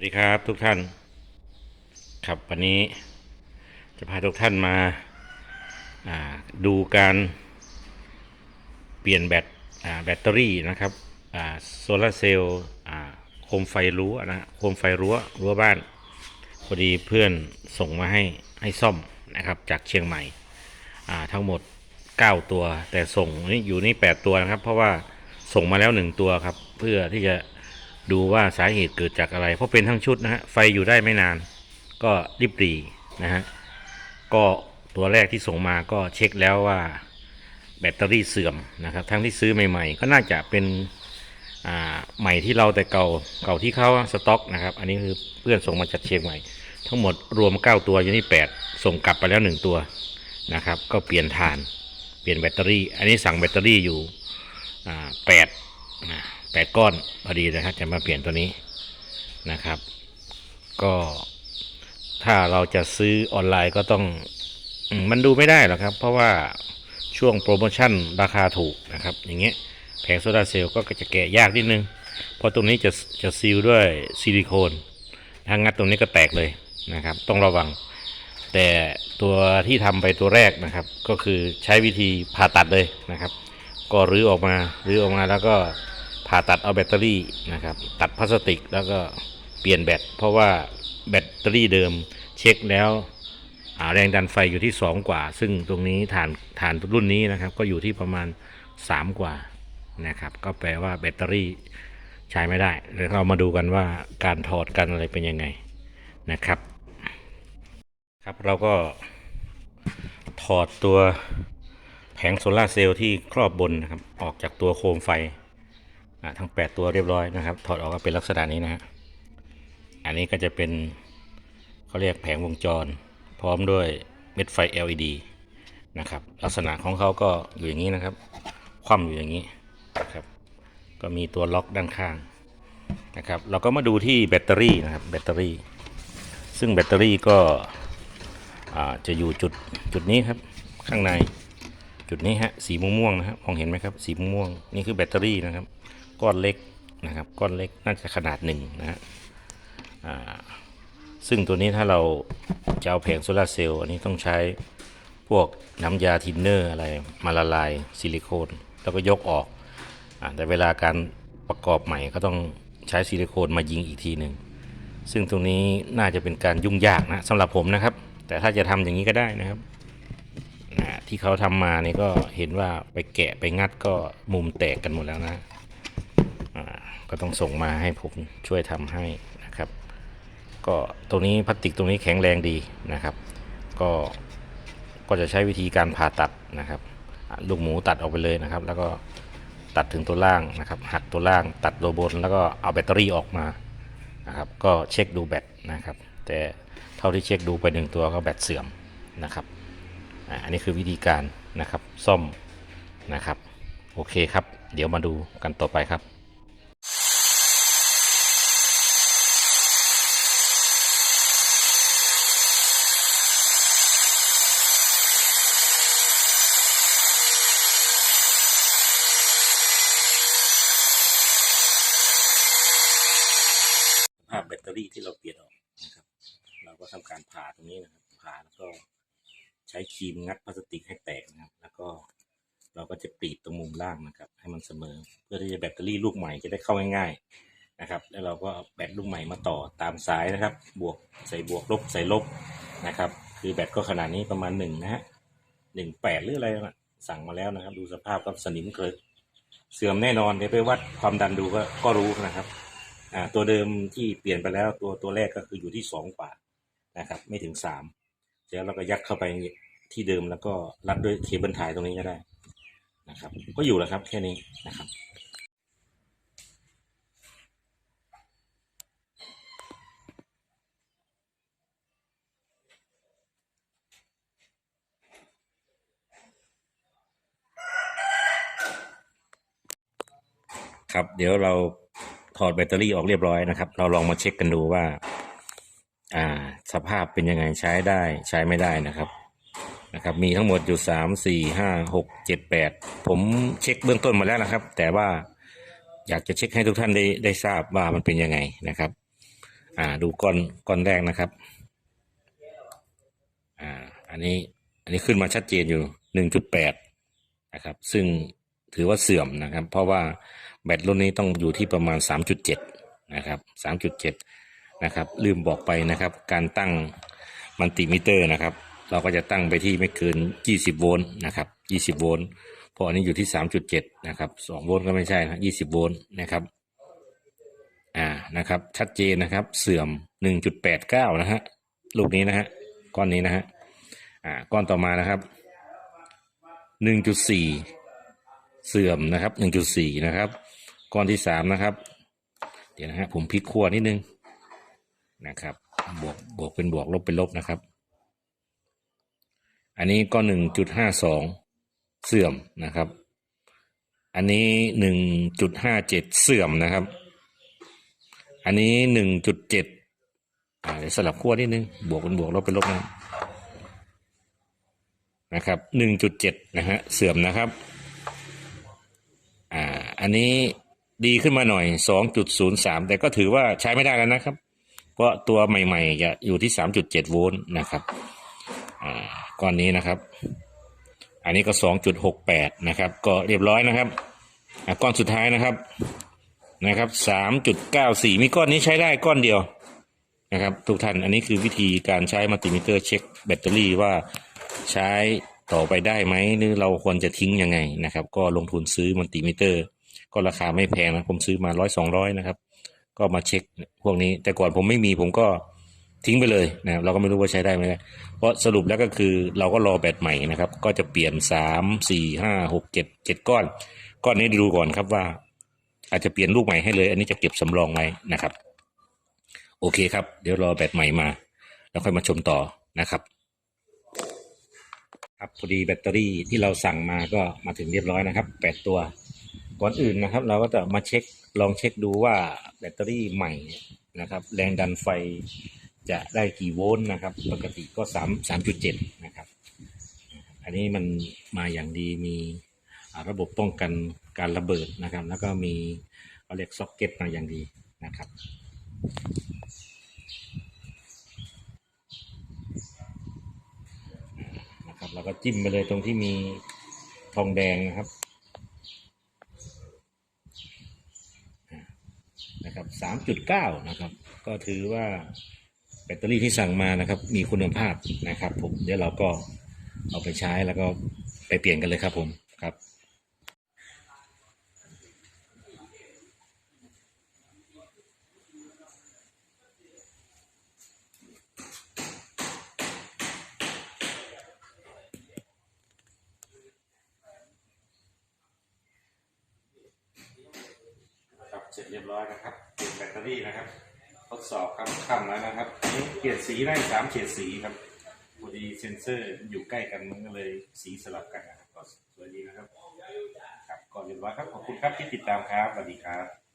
วัสดีครับทุกท่าน ครับวันนี้จะพาทุกท่านมาาดูการเปลี่ยนแบตแบตเตอรี่นะครับโซลาร์เซลล์โคมไฟรั้วนะโคมไฟรั้วรั้วบ้านพอดีเพื่อนส่งมาให้ให้ซ่อมนะครับจากเชียงใหม่ทั้งหมด 9 ตัว แต่ส่งนี่อยู่นี่ 8 ตัวนะครับ เพราะว่าส่งมาแล้ว 1 ตัวครับ เพื่อที่จะ ดูว่าสาเหตุเกิดจากอะไร เพราะเป็นทั้งชุดนะฮะไฟอยู่ได้ไม่นาน ก็ริบรีนะฮะก็ตัวแรกที่ส่งมาก็เช็คแล้วว่าแบตเตอรี่เสื่อมนะครับ ทั้งที่ซื้อใหม่ ๆ ก็น่าจะเป็นใหม่ที่เราแต่เก่าเก่าที่เขาสต็อกนะครับ อันนี้คือเพื่อนส่งมาจากเชียงใหม่ ทั้งหมดรวม 9 ตัวอยู่ที่ 8 ส่งกลับไปแล้ว 1 ตัวนะครับ ก็เปลี่ยนฐาน เปลี่ยนแบตเตอรี่ อันนี้สั่งแบตเตอรี่อยู่แปดนะ แปดก้อนพอดีนะครับจะมาเปลี่ยนตัวนี้นะครับ ก็ถ้าเราจะซื้อออนไลน์ก็ต้องมันดูไม่ได้หรอกครับ เพราะว่าช่วงโปรโมชั่นราคาถูกนะครับ อย่างเงี้ยแผงโซลาเซลล์ก็จะแกะยากนิดนึง เพราะตรงนี้จะจะซีลด้วยซิลิโคนถ้างัดตรงนี้ก็แตกเลยนะครับ ต้องระวัง แต่ตัวที่ทำไปตัวแรกนะครับ ก็คือใช้วิธีผ่าตัดเลยนะครับ ก็รื้อออกมารื้อออกมาแล้วก็ ผ่าตัดเอาแบตเตอรี่นะครับ ตัดพลาสติกแล้วก็เปลี่ยนแบตเพราะว่าแบตเตอรี่เดิมเช็คแล้วแรงดันไฟอยู่ที่ 2 กว่า ซึ่งตรงนี้ฐานฐานรุ่นนี้นะครับ ก็อยู่ที่ประมาณ 3 กว่านะครับ ก็แปลว่าแบตเตอรี่ใช้ไม่ได้เดี๋ยวเรามาดูกันว่าการถอดกันอะไรเป็นยังไงนะครับ ครับเราก็ถอดตัวแผงโซลาเซลล์ที่ครอบบนนะครับ ออกจากตัวโคมไฟ ทั้ง 8 ตัวเรียบร้อยนะครับ ถอดออกก็เป็นลักษณะนี้นะฮะอันนี้ก็จะเป็นเขาเรียกแผงวงจร พร้อมด้วยเม็ดไฟ LED นะครับลักษณะของเขาก็อยู่อย่างนี้นะครับ คว่ำอยู่อย่างนี้นะครับก็มีตัวล็อกด้านข้างนะครับเราก็มาดูที่แบตเตอรี่นะครับแบตเตอรี่ ซึ่งแบตเตอรี่ก็จะอยู่จุดจุดนี้ครับข้างใน จุดนี้ฮะสีม่วงๆนะครับมองเห็นไหมครับสีม่วงนี่คือแบตเตอรี่นะครับ ก้อนเล็กนะครับ ก้อนเล็กน่าจะขนาดหนึ่งนะฮะซึ่งตัวนี้ถ้าเราจะเอาแผงโซลาเซลล์อันนี้ต้องใช้พวกน้ำยาทินเนอร์อะไรมาละลายซิลิโคนแล้วก็ยกออกอแต่เวลาการประกอบใหม่ก็ต้องใช้ซิลิโคนมายิงอีกทีหนึ่งซึ่งตรงนี้น่าจะเป็นการยุ่งยากนะสำหรับผมนะครับ แต่ถ้าจะทำอย่างนี้ก็ได้นะครับ ที่เขาทำมาเนี่ยก็เห็นว่าไปแกะไปงัดก็มุมแตกกันหมดแล้วนะอ่าก็ต้องส่งมาให้ผมช่วยทำให้นะครับ ก็ตรงนี้พลาสติกตรงนี้แข็งแรงดีนะครับ ก็ก็จะใช้วิธีการผ่าตัดนะครับลูกหมูตัดออกไปเลยนะครับ แล้วก็ตัดถึงตัวล่างนะครับ หักตัวล่างตัดตัวบน แล้วก็เอาแบตเตอรี่ออกมานะครับ ก็เช็คดูแบตนะครับ แต่เท่าที่เช็คดูไปหนึ่งตัวก็แบตเสื่อมนะครับ อันนี้คือวิธีการนะครับซ่อมนะครับ โอเคครับ เดี๋ยวมาดูกันต่อไปครับภาพแบตเตอรี่ที่เราเปลี่ยนออกนะครับ เราก็ทำการผ่าตรงนี้นะครับ ผ่าแล้วก็ ใช้ครีมงัดพลาสติกให้แตกนะครับ แล้วก็เราก็จะปีดตรงมุมล่างนะครับ ให้มันเสมอ เพื่อที่จะแบตเตอรี่ลูกใหม่จะได้เข้าง่ายๆนะครับ แล้วเราก็แบตลูกใหม่มาต่อตามสายนะครับ บวกใส่บวกลบใส่ลบนะครับ คือแบตก็ขนาดนี้ประมาณหนึ่งนะฮะหนึ่งแปดหรืออะไรนะสั่งมาแล้วนะครับ ดูสภาพก็สนิมเกิดเสื่อมแน่นอนเดี๋ยวไปวัดความดันดูก็ก็รู้นะครับอ่าตัวเดิมที่เปลี่ยนไปแล้วตัวตัวแรกก็คืออยู่ที่สองกว่านะครับ ไม่ถึงสาม แล้วเราก็ยัดเข้าไปที่เดิมแล้วก็รัดด้วยเคเบิลไทยตรงนี้ก็ได้นะครับ ก็อยู่แล้วครับแค่นี้นะครับครับเดี๋ยวเราถอดแบตเตอรี่ออกเรียบร้อยนะครับ เราลองมาเช็คกันดูว่า อ่า สภาพเป็นยังไงใช้ได้ใช้ไม่ได้นะครับนะครับ มีทั้งหมดอยู่สามสี่ห้าหกเจ็ดแปดผมเช็คเบื้องต้นมาแล้วนะครับ แต่ว่าอยากจะเช็คให้ทุกท่านได้ได้ทราบว่ามันเป็นยังไงนะครับ อ่า ดูก้อนก้อนแรกนะครับ อ่า อันนี้ อันนี้ขึ้นมาชัดเจนอยู่หนึ่งจุดแปดนะครับ ซึ่งถือว่าเสื่อมนะครับ เพราะว่าแบตรุ่นนี้ต้องอยู่ที่ประมาณสามจุดเจ็ดนะครับสามจุดเจ็ด นะครับ ลืมบอกไปนะครับ การตั้งมัลติมิเตอร์นะครับ เราก็จะตั้งไปที่ไม่เกินยี่สิบโวลต์นะครับยี่สิบโวลต์เพราะอันนี้อยู่ที่สามจุดเจ็ดนะครับสองโวลต์ก็ไม่ใช่นะยี่สิบโวลต์นะครับอ่านะครับ ชัดเจนนะครับ เสื่อม 1.89 นะฮะลูกนี้นะฮะก้อนนี้นะฮะอ่าก้อนต่อมานะครับ 1.4 เสื่อมนะครับ 1.4 นะครับ ก้อนที่สามนะครับ เดี๋ยวนะฮะผมพลิกขั้วนิดนึง นะครับ บวกบวกเป็นบวกลบเป็นลบนะครับ อันนี้ก็1.52เสื่อมนะครับ อันนี้1.57เจ็ดเสื่อมนะครับ อันนี้หนึ่งจุดเจ็ดเดี๋ยวสลับขั้วนิดนึง บวกเป็นบวกลบเป็นลบนะนะครับหนึ่งจุดเจ็ดนะฮะเสื่อมนะครับ อ่า อันนี้ดีขึ้นมาหน่อยสองจุดศูนย์สามแต่ก็ถือว่าใช้ไม่ได้แล้วนะครับ ราะตัวใหม่ๆจะอยู่ที่สามจุดเจ็ดโวลต์นะครับก้อนนี้นะครับ อันนี้ก็สองจุดหกแปดนะครับ ก็เรียบร้อยนะครับก้อนสุดท้ายนะครับนะครับสามจุดเก้าสี่มีก้อนนี้ใช้ได้ก้อนเดียวนะครับ ทุกท่านอันนี้คือวิธีการใช้มัลติมิเตอร์เช็คแบตเตอรี่ว่าใช้ต่อไปได้ไหมหรือเราควรจะทิ้งยังไงนะครับ ก็ลงทุนซื้อมัลติมิเตอร์ ก็ราคาไม่แพงนะผมซื้อมาร้อยสองร้อยนะครับ ก็มาเช็คพวกนี้ แต่ก่อนผมไม่มีผมก็ทิ้งไปเลยนะครับเราก็ไม่รู้ว่าใช้ได้ไหมเพราะสรุปแล้วก็คือเราก็รอแบตใหม่นะครับ ก็จะเปลี่ยนสามสี่ห้าหกเจ็ดเจ็ดก้อนก้อนนี้ดูก่อนครับว่า อาจจะเปลี่ยนลูกใหม่ให้เลย อันนี้จะเก็บสำรองไว้นะครับ โอเคครับ เดี๋ยวรอแบตใหม่มา แล้วค่อยมาชมต่อนะครับครับพอดีแบตเตอรี่ที่เราสั่งมาก็มาถึงเรียบร้อยนะครับแปดตัวก่อนอื่นนะครับ เราก็จะมาเช็คลองเช็คดูว่า แบตเตอรี่ใหม่นะครับ แรงดันไฟจะได้กี่โวลต์นะครับ ปกติก็สามสามจุดเจ็ดนะครับ อันนี้มันมาอย่างดีมีระบบป้องกันการระเบิดนะครับ แล้วก็มีเขาเรียกซ็อกเก็ตมาอย่างดีนะครับนะครับเราก็จิ้มไปเลยตรงที่มีทองแดงนะครับอ่า นะครับสามจุดเก้านะครับ ก็ถือว่าแบตเตอรี่ที่สั่งมานะครับ มีคุณภาพนะครับ ผมเดี๋ยวเราก็เอาไปใช้แล้วก็ไปเปลี่ยนกันเลยครับผมครับ ร็จเรียบร้อยนะครับ เปลี่ยนแบตเตอรี่นะครับ ทดสอบครับค่ำแล้วนะครับนี่เปลี่ยนสีได้สามเฉดสีครับพอดีเซนเซอร์อยู่ใกล้กันมันก็เลยสีสลับกันนะครับก็สวยดีนะครับ ครับก่อนเรียบร้อยครับขอบคุณครับที่ติดตามครับสวัสดีครับ